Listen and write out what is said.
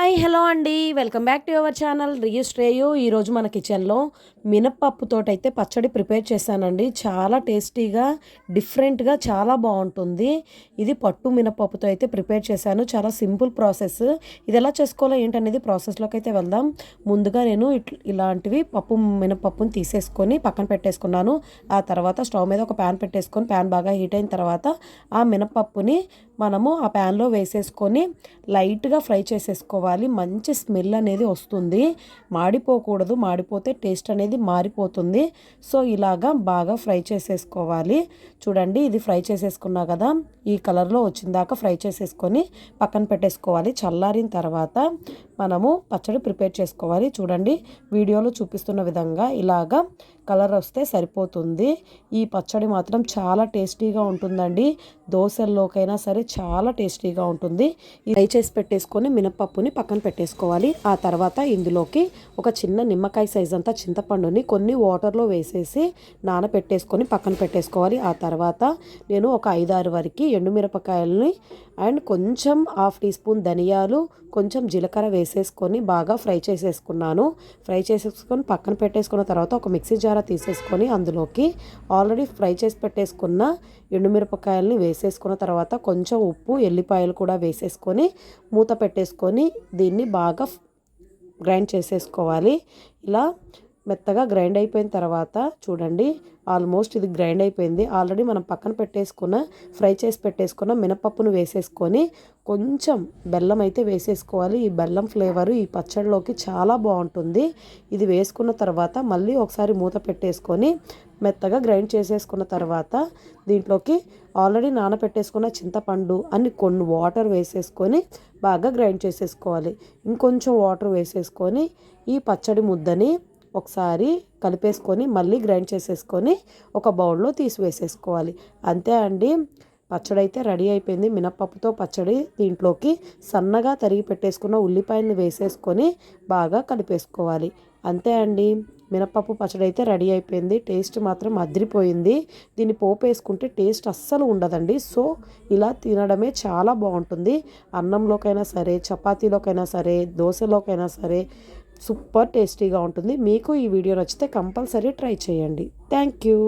Hi hello అండి. Welcome back to your channel రిజిస్ట్రేయు ఈరోజు మన కిచెన్లో మినప్పప్పుతో అయితే పచ్చడి ప్రిపేర్ చేశానండి. చాలా టేస్టీగా డిఫరెంట్గా చాలా బాగుంటుంది. ఇది పట్టు మినపప్పుతో అయితే ప్రిపేర్ చేశాను. చాలా సింపుల్ ప్రాసెస్. ఇది ఎలా చేసుకోవాలో ఏంటనేది ప్రాసెస్లోకి అయితే వెళ్దాం. ముందుగా నేను ఇలాంటివి పప్పు మినపప్పుని తీసేసుకొని పక్కన పెట్టేసుకున్నాను. ఆ తర్వాత స్టవ్ మీద ఒక ప్యాన్ పెట్టేసుకొని ప్యాన్ బాగా హీట్ అయిన తర్వాత ఆ మినపప్పుని మనము ఆ ప్యాన్లో వేసేసుకొని లైట్గా ఫ్రై చేసేసుకోవాలి. మంచి స్మెల్ అనేది వస్తుంది. మాడిపోకూడదు. మాడిపోతే టేస్ట్ అనేది మారిపోతుంది. సో ఇలాగా బాగా ఫ్రై చేసేసుకోవాలి. చూడండి ఇది ఫ్రై చేసేసుకున్నా కదా ఈ కలర్లో వచ్చిందాక ఫ్రై చేసేసుకొని పక్కన పెట్టేసుకోవాలి. చల్లారిన తర్వాత మనము పచ్చడి ప్రిపేర్ చేసుకోవాలి. చూడండి వీడియోలో చూపిస్తున్న విధంగా ఇలాగా కలర్ వస్తే సరిపోతుంది. ఈ పచ్చడి మాత్రం చాలా టేస్టీగా ఉంటుందండి. దోశల్లోకైనా సరే చాలా టేస్టీగా ఉంటుంది. ఫ్రై చేసి పెట్టేసుకొని మినపప్పుని పక్కన పెట్టేసుకోవాలి. ఆ తర్వాత ఇందులోకి ఒక చిన్న నిమ్మకాయ సైజ్ అంతా చింతపండుని కొన్ని వాటర్లో వేసేసి నానపెట్టేసుకొని పక్కన పెట్టేసుకోవాలి. ఆ తర్వాత నేను ఒక ఐదారు వరకు ఎండుమిరపకాయలని అండ్ కొంచెం హాఫ్ టీ స్పూన్ ధనియాలు కొంచెం జీలకర్ర వేసేసుకొని బాగా ఫ్రై చేసేసుకున్నాను. ఫ్రై చేసేసుకొని పక్కన పెట్టేసుకున్న తర్వాత ఒక మిక్సీ జార తీసేసుకొని అందులోకి ఆల్రెడీ ఫ్రై చేసి పెట్టేసుకున్న ఎండుమిరపకాయలని వేసేసుకున్న తర్వాత కొంచెం ఉప్పు ఎల్లిపాయలు కూడా వేసేసుకొని మూత పెట్టేసుకొని దీన్ని బాగా గ్రైండ్ చేసేసుకోవాలి. ఇలా మెత్తగా గ్రైండ్ అయిపోయిన తర్వాత చూడండి ఆల్మోస్ట్ ఇది గ్రైండ్ అయిపోయింది. ఆల్రెడీ మనం పక్కన పెట్టేసుకున్న ఫ్రై చేసి పెట్టేసుకున్న మినపప్పును వేసేసుకొని కొంచెం బెల్లం అయితే వేసేసుకోవాలి. ఈ బెల్లం ఫ్లేవరు ఈ పచ్చడిలోకి చాలా బాగుంటుంది. ఇది వేసుకున్న తర్వాత మళ్ళీ ఒకసారి మూత పెట్టేసుకొని మెత్తగా గ్రైండ్ చేసేసుకున్న తర్వాత దీంట్లోకి ఆల్రెడీ నానబెట్టేసుకున్న చింతపండు అని కొన్ని వాటర్ వేసేసుకొని బాగా గ్రైండ్ చేసేసుకోవాలి. ఇంకొంచెం వాటర్ వేసేసుకొని ఈ పచ్చడి ముద్దని ఒకసారి కలిపేసుకొని మళ్ళీ గ్రైండ్ చేసేసుకొని ఒక బౌల్లో తీసివేసేసుకోవాలి. అంతే అండి. పచ్చడి అయితే రెడీ అయిపోయింది. మినప్పప్పుతో పచ్చడి దీంట్లోకి సన్నగా తరిగి పెట్టేసుకున్న ఉల్లిపాయలను వేసేసుకొని బాగా కలిపేసుకోవాలి. అంతే అండి. మినప్పప్పు పచ్చడి అయితే రెడీ అయిపోయింది. టేస్ట్ మాత్రం అదిరిపోయింది. దీన్ని పోపు వేసుకుంటే టేస్ట్ అస్సలు ఉండదండి. సో ఇలా తినడమే చాలా బాగుంటుంది. అన్నంలోకైనా సరే చపాతీలోకైనా సరే దోశలోకైనా సరే సూపర్ టేస్టీగా ఉంటుంది. మీకు ఈ వీడియో నచ్చితే కంపల్సరీ ట్రై చేయండి. Thank you.